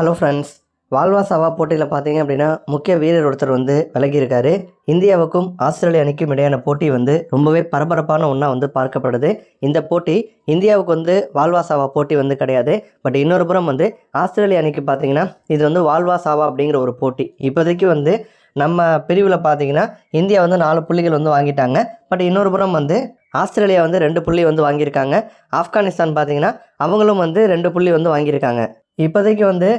Hello friends வால்வா சவா போட்டியில் பார்த்தீங்க அப்படின்னா முக்கிய வீரர் ஒருத்தர் வந்து விலகியிருக்காரு. இந்தியாவுக்கும் ஆஸ்திரேலிய அணிக்கும் இடையான போட்டி வந்து ரொம்பவே பரபரப்பான ஒன்றா வந்து பார்க்கப்படுது. இந்த போட்டி இந்தியாவுக்கு வந்து வால்வா சாவா போட்டி வந்து கிடையாது. பட் இன்னொரு புறம் வந்து ஆஸ்திரேலிய அணிக்கு பார்த்தீங்கன்னா இது வந்து வால்வா சாவா அப்படிங்கிற ஒரு போட்டி. இப்போதைக்கு வந்து நம்ம பிரிவில் பார்த்தீங்கன்னா இந்தியா வந்து நாலு புள்ளிகள் வந்து வாங்கிட்டாங்க. பட் இன்னொரு புறம் வந்து ஆஸ்திரேலியா வந்து ரெண்டு புள்ளி வந்து வாங்கியிருக்காங்க. ஆப்கானிஸ்தான் பார்த்தீங்கன்னா அவங்களும் வந்து ரெண்டு புள்ளி வந்து வாங்கியிருக்காங்க. இப்போதைக்கு வந்து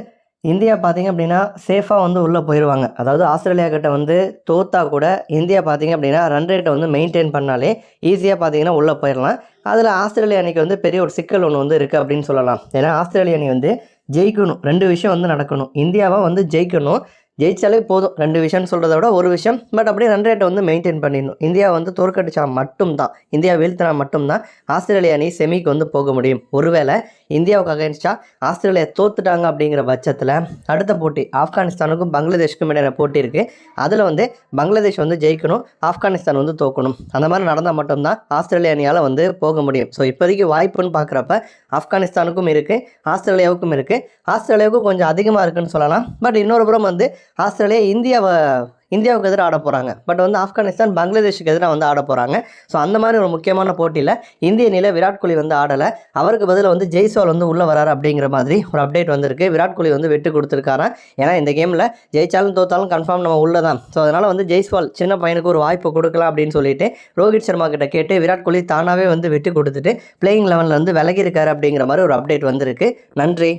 இந்தியா பார்த்திங்க அப்படின்னா சேஃபாக வந்து உள்ளே போயிடுவாங்க. அதாவது ஆஸ்திரேலியா கிட்ட வந்து தோத்தா கூட இந்தியா பார்த்திங்க அப்படின்னா ரன் ரேட்டை வந்து மெயின்டைன் பண்ணாலே ஈஸியாக பார்த்தீங்கன்னா உள்ளே போயிடலாம். அதில் ஆஸ்திரேலியா அணிக்கு வந்து பெரிய ஒரு சிக்கல் ஒன்று வந்து இருக்குது அப்படின்னு சொல்லலாம். ஏன்னா ஆஸ்திரேலிய அணி வந்து ஜெயிக்கணும். ரெண்டு விஷயம் வந்து நடக்கணும். இந்தியாவை வந்து ஜெயிக்கணும். ஜெயிச்சாலே போதும். ரெண்டு விஷயம்னு சொல்கிறத விட ஒரு விஷயம். பட் அப்படியே ரன் ரேட்டை வந்து மெயின்டைன் பண்ணிடணும். இந்தியா வந்து தோற்கடிச்சா மட்டும்தான். இந்தியா வீழ்த்தினா மட்டும்தான் ஆஸ்திரேலிய அணி செமிக்கு வந்து போக முடியும். ஒருவேளை இந்தியாவுக்கு அகைன்ஸ்டாக ஆஸ்திரேலியா தோத்துட்டாங்க அப்படிங்கிற பட்சத்தில் அடுத்த போட்டி ஆப்கானிஸ்தானுக்கும் பங்களாதேஷுக்கும் இடையான போட்டி இருக்குது அதில் வந்து பங்களாதேஷ் வந்து ஜெயிக்கணும். ஆப்கானிஸ்தான் வந்து தோக்கணும். அந்த மாதிரி நடந்தால் மட்டும்தான் ஆஸ்திரேலிய அணியால் வந்து போக முடியும். ஸோ இப்போதைக்கு வாய்ப்புன்னு பார்க்குறப்ப ஆப்கானிஸ்தானுக்கும் இருக்குது ஆஸ்திரேலியாவுக்கும் இருக்குது ஆஸ்திரேலியாவுக்கும் கொஞ்சம் அதிகமாக இருக்குன்னு சொல்லலாம். பட் இன்னொரு புறம் வந்து ஆஸ்திரேலியா இந்தியாவை இந்தியாவுக்கு எதிராக ஆட போகிறாங்க பட் வந்து ஆப்கானிஸ்தான் பங்களாதேஷுக்கு எதிராக வந்து ஆட போகிறாங்க ஸோ அந்த மாதிரி ஒரு முக்கியமான போட்டியில் இந்திய அணியில் விராட் கோலி வந்து ஆடலை. அவருக்கு பதில் வந்து ஜெய்ஸ்வால் வந்து உள்ளே வராரு அப்படிங்கிற மாதிரி ஒரு அப்டேட் வந்திருக்கு. விராட் கோலி வந்து வெட்டு கொடுத்துருக்காராம் ஏன்னா இந்த கேமில் ஜெயிச்சாலும் தோத்தாலும் கன்ஃபார்ம் நம்ம உள்ளே தான். ஸோ அதனால் வந்து ஜெய்ஸ்வால் சின்ன பையனுக்கு ஒரு வாய்ப்பு கொடுக்கலாம் அப்படின்னு சொல்லிட்டு ரோஹித் சர்மா கிட்ட கேட்டு விராட் கோலி தானாகவே வந்து வெட்டு கொடுத்துட்டு பிளேயிங் லெவனில் வந்து விலகியிருக்காரு அப்படிங்கிற மாதிரி ஒரு அப்டேட் வந்திருக்கு. நன்றி.